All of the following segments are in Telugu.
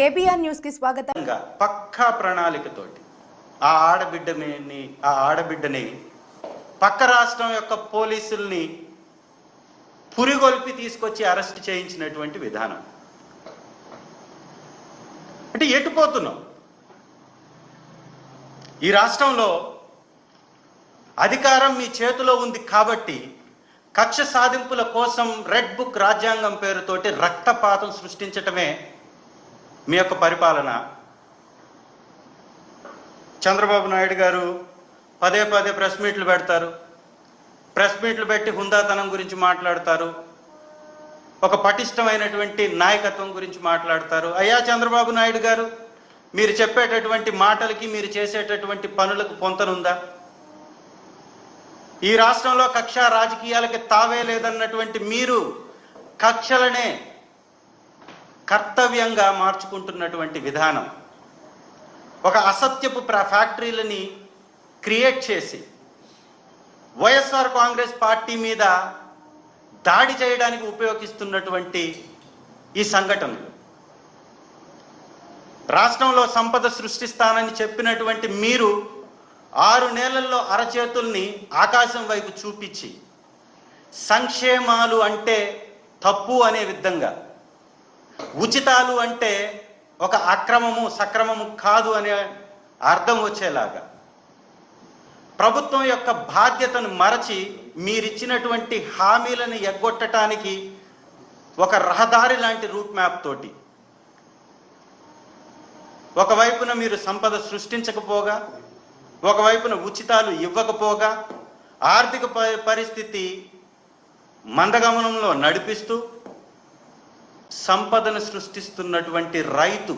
కేబిఆర్ న్యూస్కి స్వాగతం. పక్కా ప్రణాళికతోటి ఆ ఆడబిడ్డని ఆ ఆడబిడ్డని పక్క రాష్ట్రం యొక్క పోలీసుల్ని పురిగొల్పి తీసుకొచ్చి అరెస్ట్ చేయించినటువంటి విధానం. అంటే ఎటు పోతున్నాం? ఈ రాష్ట్రంలో అధికారం మీ చేతిలో ఉంది కాబట్టి కక్ష సాధింపుల కోసం రెడ్ బుక్ రాజ్యాంగం పేరుతోటి రక్తపాతం సృష్టించటమే మీ యొక్క పరిపాలన. చంద్రబాబు నాయుడు గారు పదే పదే ప్రెస్ మీట్లు పెడతారు. ప్రెస్ మీట్లు పెట్టి హుందాతనం గురించి మాట్లాడతారు. ఒక పటిష్టమైనటువంటి నాయకత్వం గురించి మాట్లాడతారు. అయ్యా చంద్రబాబు నాయుడు గారు మీరు చెప్పేటటువంటి మాటలకి మీరు చేసేటటువంటి పనులకు పొంతనుందా? ఈ రాష్ట్రంలో కక్ష రాజకీయాలకి తావే లేదన్నటువంటి మీరు కక్షలనే కర్తవ్యంగా మార్చుకుంటున్నటువంటి విధానం ఒక అసత్యపు ప్ర- ఫ్యాక్టరీలని క్రియేట్ చేసి వైఎస్ఆర్ కాంగ్రెస్ పార్టీ మీద దాడి చేయడానికి ఉపయోగిస్తున్నటువంటి ఈ సంఘటనలు. రాష్ట్రంలో సంపద సృష్టిస్తానని చెప్పినటువంటి మీరు ఆరు నెలల్లో అరచేతుల్ని ఆకాశం వైపు చూపించి సంక్షేమాలు అంటే తప్పు అనే విధంగా ఉచితాలు అంటే ఒక అక్రమము సక్రమము కాదు అనే అర్థం వచ్చేలాగా. ప్రభుత్వం యొక్క బాధ్యతను మరచి మీరిచ్చినటువంటి హామీలను ఎగ్గొట్టడానికి ఒక రహదారి లాంటి రూట్ మ్యాప్ తోటి. ఒకవైపున మీరు సంపద సృష్టించకపోగా ఒకవైపున ఉచితాలు ఇవ్వకపోగా ఆర్థిక పరిస్థితి మందగమనంలో నడిపిస్తూ సంపదను సృష్టిస్తున్నటువంటి రైతు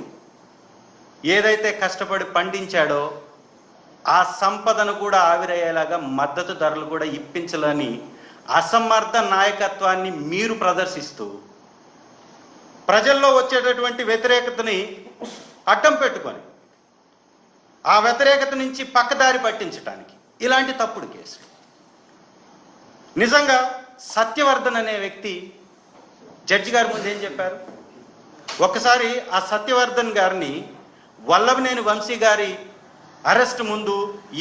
ఏదైతే కష్టపడి పండించాడో ఆ సంపదను కూడా ఆవిరయ్యేలాగా మద్దతు ధరలు కూడా ఇప్పించాలని అసమర్థ నాయకత్వాన్ని మీరు ప్రదర్శిస్తూ ప్రజల్లో వచ్చేటటువంటి వ్యతిరేకతని అడ్డం పెట్టుకొని ఆ వ్యతిరేకత నుంచి పక్కదారి పట్టించటానికి ఇలాంటి తప్పుడు కేసులు. నిజంగా సత్యవర్ధన్ అనే వ్యక్తి జడ్జి గారి ముందు ఏం చెప్పారు? ఒక్కసారి ఆ సత్యవర్ధన్ గారిని వల్లభనేని వంశీ గారి అరెస్ట్ ముందు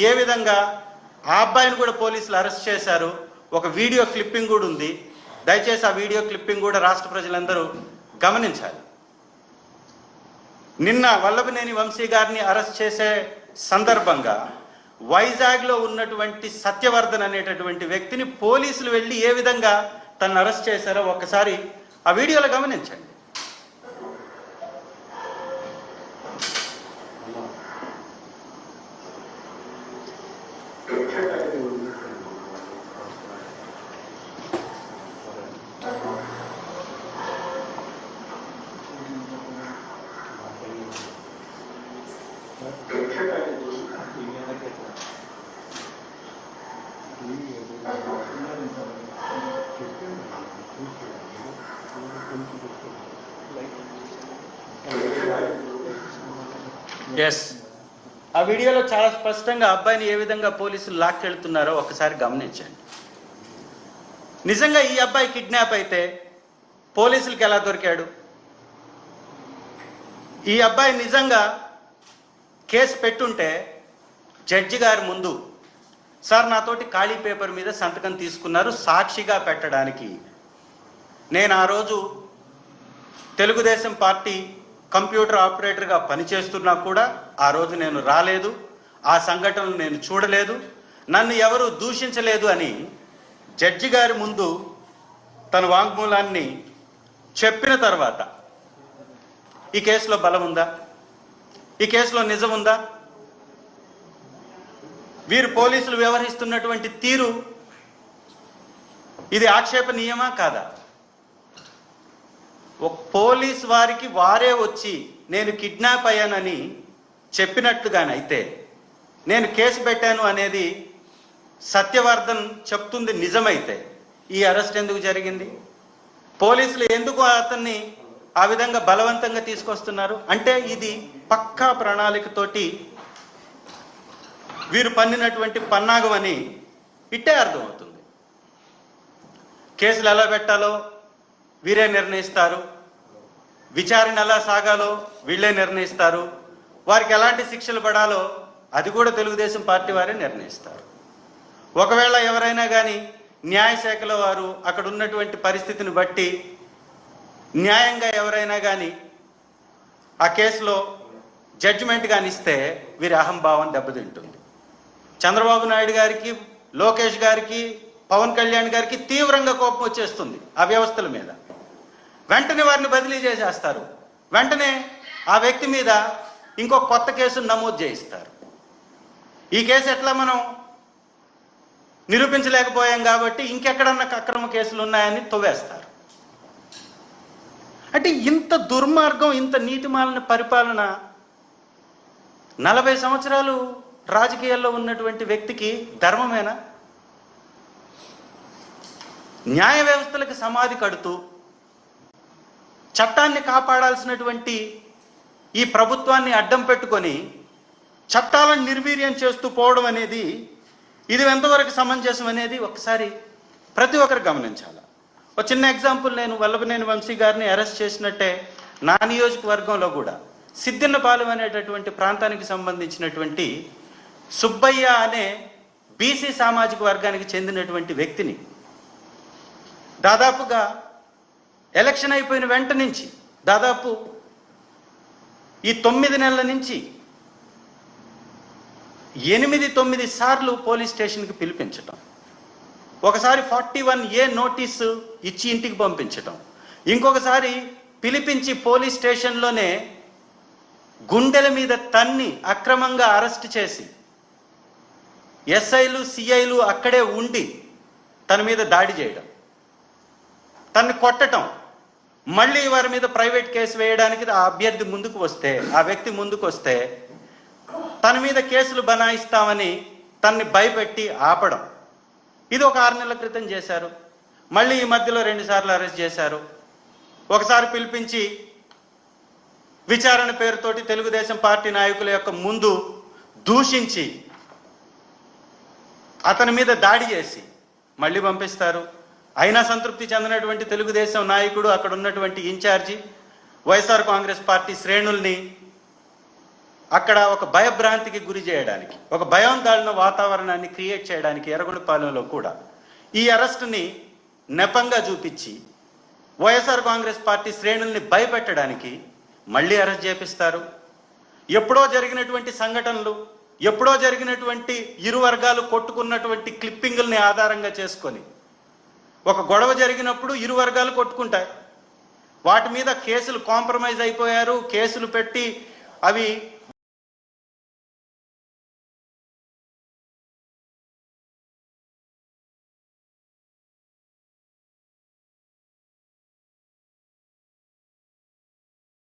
ఏ విధంగా ఆ అబ్బాయిని కూడా పోలీసులు అరెస్ట్ చేశారు? ఒక వీడియో క్లిప్పింగ్ కూడా ఉంది. దయచేసి ఆ వీడియో క్లిప్పింగ్ కూడా రాష్ట్ర ప్రజలందరూ గమనించాలి. నిన్న వల్లభనేని వంశీ గారిని అరెస్ట్ చేసే సందర్భంగా వైజాగ్లో ఉన్నటువంటి సత్యవర్ధన్ అనేటటువంటి వ్యక్తిని పోలీసులు వెళ్ళి ఏ విధంగా తను అరెస్ట్ చేశారో ఒక్కసారి ఆ వీడియోలో గమనించండి Thank you. ఎస్ ఆ వీడియోలో చాలా స్పష్టంగా అబ్బాయిని ఏ విధంగా పోలీసులు లాక్కెళ్తున్నారో ఒకసారి గమనించండి. నిజంగా ఈ అబ్బాయి కిడ్నాప్ అయితే పోలీసులకి ఎలా దొరికాడు? ఈ అబ్బాయి నిజంగా కేసు పెట్టుంటే జడ్జి గారి ముందు సార్ నాతోటి ఖాళీ పేపర్ మీద సంతకం తీసుకున్నారు సాక్షిగా పెట్టడానికి. నేను ఆ రోజు తెలుగుదేశం పార్టీ కంప్యూటర్ ఆపరేటర్గా పనిచేస్తున్నా కూడా ఆ రోజు నేను రాలేదు ఆ సంఘటనలు నేను చూడలేదు నన్ను ఎవరు దూషించలేదు అని జడ్జి గారి ముందు తన వాంగ్మూలాన్ని చెప్పిన తర్వాత ఈ కేసులో బలం ఉందా? ఈ కేసులో నిజం ఉందా? వీరు పోలీసులు వ్యవహరిస్తున్నటువంటి తీరు ఇది ఆక్షేపనీయమా కాదా? ఒక పోలీస్ వారికి వారే వచ్చి నేను కిడ్నాప్ అయ్యానని చెప్పినట్లుగానైతే నేను కేసు పెట్టాను అనేది సత్యవర్ధన్ చెప్తుంది నిజమైతే. ఈ అరెస్ట్ ఎందుకు జరిగింది? పోలీసులు ఎందుకు అతన్ని ఆ విధంగా బలవంతంగా తీసుకొస్తున్నారు? అంటే ఇది పక్కా ప్రణాళికతోటి వీరు పన్నినటువంటి పన్నాగం అని ఇట్టే అర్థమవుతుంది. కేసులు ఎలా పెట్టాలో వీరే నిర్ణయిస్తారు? విచారణ ఎలా సాగాలో వీళ్ళే నిర్ణయిస్తారు. వారికి ఎలాంటి శిక్షలు పడాలో అది కూడా తెలుగుదేశం పార్టీ వారే నిర్ణయిస్తారు. ఒకవేళ ఎవరైనా కానీ న్యాయశాఖలో వారు అక్కడ ఉన్నటువంటి పరిస్థితిని బట్టి న్యాయంగా ఎవరైనా కానీ ఆ కేసులో జడ్జిమెంట్ కానీ ఇస్తే వీరి అహంభావం దెబ్బతింటుంది. చంద్రబాబు నాయుడు గారికి లోకేష్ గారికి పవన్ కళ్యాణ్ గారికి తీవ్రంగా కోపం వచ్చేస్తుంది ఆ వ్యవస్థల మీద. వెంటనే వారిని బదిలీ చేసేస్తారు. వెంటనే ఆ వ్యక్తి మీద ఇంకో కొత్త కేసును నమోదు చేయిస్తారు. ఈ కేసు ఎట్లా మనం నిరూపించలేకపోయాం కాబట్టి ఇంకెక్కడన్నా అక్రమ కేసులు ఉన్నాయని తవ్వేస్తారు. అంటే ఇంత దుర్మార్గం ఇంత నీతిమాలిన పరిపాలన నలభై సంవత్సరాలు రాజకీయాల్లో ఉన్నటువంటి వ్యక్తికి ధర్మమేనా? న్యాయ వ్యవస్థలకు సమాధి కడుతూ చట్టాన్ని కాపాడాల్సినటువంటి ఈ ప్రభుత్వాన్ని అడ్డం పెట్టుకొని చట్టాలను నిర్వీర్యం చేస్తూ పోవడం అనేది ఇది ఎంతవరకు సమంజసం అనేది ఒకసారి ప్రతి ఒక్కరు గమనించాలి. ఒక చిన్న ఎగ్జాంపుల్ నేను వల్లభనేని వంశీ గారిని అరెస్ట్ చేసినట్టే నా నియోజకవర్గంలో కూడా సిద్దిన్నపాలెం అనేటటువంటి ప్రాంతానికి సంబంధించినటువంటి సుబ్బయ్య అనే బీసీ సామాజిక వర్గానికి చెందినటువంటి వ్యక్తిని దాదాపుగా ఎలక్షన్ అయిపోయిన వెంట నుంచి దాదాపు ఈ తొమ్మిది నెలల నుంచి ఎనిమిది తొమ్మిది సార్లు పోలీస్ స్టేషన్కి పిలిపించటం. ఒకసారి ఫార్టీ వన్ ఏ నోటీసు ఇచ్చి ఇంటికి పంపించటం. ఇంకొకసారి పిలిపించి పోలీస్ స్టేషన్లోనే గుండెల మీద తన్ని అక్రమంగా అరెస్ట్ చేసి ఎస్ఐలు సిఐలు అక్కడే ఉండి తన మీద దాడి చేయడం తన్ని కొట్టటం. మళ్ళీ వారి మీద ప్రైవేట్ కేసు వేయడానికి ఆ అభ్యర్థి ముందుకు వస్తే ఆ వ్యక్తి ముందుకు వస్తే తన మీద కేసులు బనాయిస్తామని తన్ని భయపెట్టి ఆపడం. ఇది ఒక ఆరు నెలల క్రితం చేశారు. మళ్ళీ ఈ మధ్యలో రెండుసార్లు అరెస్ట్ చేశారు. ఒకసారి పిలిపించి విచారణ పేరుతోటి తెలుగుదేశం పార్టీ నాయకుల యొక్క ముందు దూషించి అతని మీద దాడి చేసి మళ్ళీ పంపిస్తారు. అయినా సంతృప్తి చెందినటువంటి తెలుగుదేశం నాయకుడు అక్కడ ఉన్నటువంటి in charge YSR Congress party శ్రేణుల్ని అక్కడ ఒక భయభ్రాంతికి గురి చేయడానికి ఒక భయాందోళన వాతావరణాన్ని క్రియేట్ చేయడానికి ఎర్రగొండపాలెంలో కూడా ఈ అరెస్ట్ని నెపంగా చూపించి వైఎస్ఆర్ కాంగ్రెస్ పార్టీ శ్రేణుల్ని భయపెట్టడానికి మళ్ళీ అరెస్ట్ చేపిస్తారు. ఎప్పుడో జరిగినటువంటి సంఘటనలు ఎప్పుడో జరిగినటువంటి ఇరు వర్గాలు కొట్టుకున్నటువంటి క్లిప్పింగుల్ని ఆధారంగా చేసుకొని ఒక గొడవ జరిగినప్పుడు ఇరు వర్గాలు కొట్టుకుంటాయి. వాటి మీద కేసులు కాంప్రమైజ్ అయిపోయారు కేసులు పెట్టి అవి